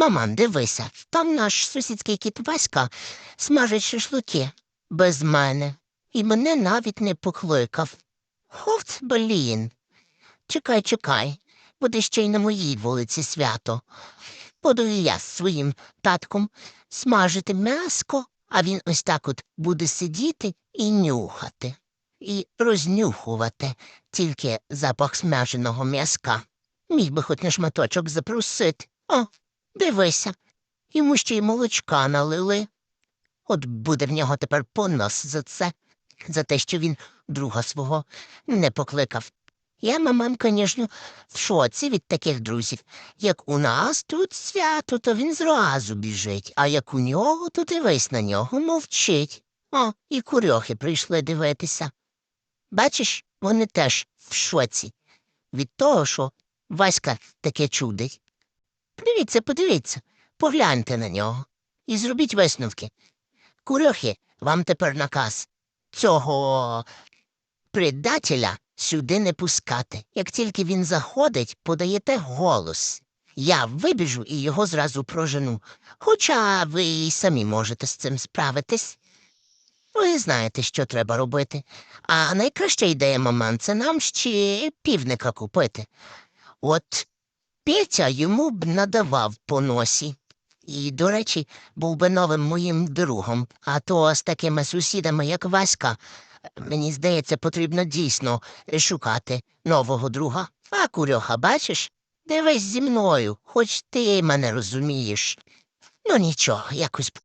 Маман, дивися, там наш сусідський кіт Васька смажить шашлики без мене. І мене навіть не покликав. От, блін. Чекай, чекай, буде ще й на моїй вулиці свято. Буду і я з своїм татком смажити м'яско, а він ось так от буде сидіти і нюхати, і рознюхувати тільки запах смаженого м'яска. Міг би хоч на шматочок запросити. О, дивися, йому ще й молочка налили. От буде в нього тепер понос за це, за те, що він друга свого не покликав. Я, мамам, звісно, в шоці від таких друзів. Як у нас тут свято, то він зразу біжить, а як у нього, то дивись на нього, мовчить. О, і курьохи прийшли дивитися. Бачиш, вони теж в шоці від того, що Васька таке чудить. Подивіться, подивіться, погляньте на нього і зробіть висновки. Курьохи, вам тепер наказ цього предателя сюди не пускати. Як тільки він заходить, подаєте голос. Я вибіжу і його зразу прожену. Хоча ви й самі можете з цим справитись. Ви знаєте, що треба робити. А найкраща ідея, маман, це нам ще півника купити. От Петя йому б надавав по носі. І, до речі, був би новим моїм другом, а то з такими сусідами, як Васька, мені здається, потрібно дійсно шукати нового друга. А курьоха, бачиш? Дивись зі мною, хоч ти мене розумієш. Ну нічого, якось